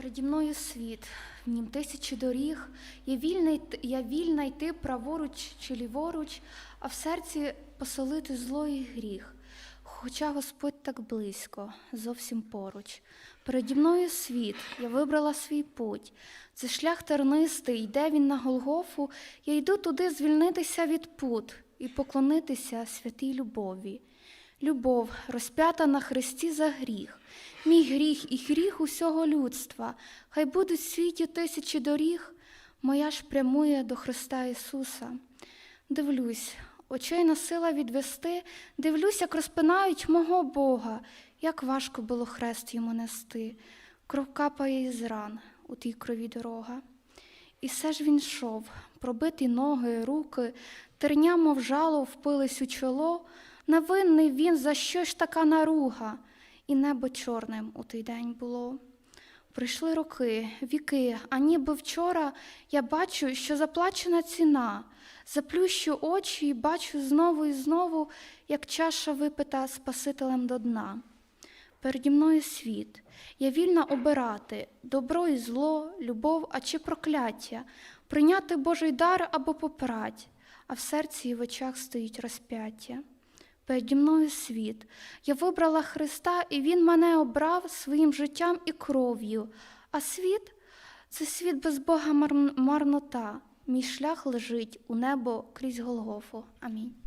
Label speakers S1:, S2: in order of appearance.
S1: Переді мною світ, в нім тисячі доріг. Я вільна, я вільна йти праворуч чи ліворуч, а в серці поселити зло і гріх. Хоча Господь так близько, зовсім поруч. Переді мною світ, я вибрала свій путь. Це шлях тернистий, йде він на Голгофу. Я йду туди звільнитися від пут і поклонитися святій любові. Любов розп'ята на Христі за гріх, мій гріх і гріх усього людства. Хай будуть в світі тисячі доріг, моя ж прямує до Христа Ісуса. Дивлюсь, очей на сила відвести, дивлюсь, як розпинають мого Бога, як важко було хрест йому нести. Кров капає із ран, у тій крові дорога. І все ж він йшов, пробиті ноги, руки, терня, мов жало, впились у чоло. Невинний він, за що ж така наруга, і небо чорним у той день було. Прийшли роки, віки, а ніби вчора я бачу, що заплачена ціна. Заплющу очі і бачу знову і знову, як чаша випита Спасителем до дна. Переді мною світ, я вільна обирати добро і зло, любов, а чи прокляття, прийняти Божий дар або попрать, а в серці і в очах стоїть розп'яття. Переді мною світ, я вибрала Христа, і Він мене обрав своїм життям і кров'ю. А світ це світ без Бога марнота. Мій шлях лежить у небо крізь Голгофу. Амінь.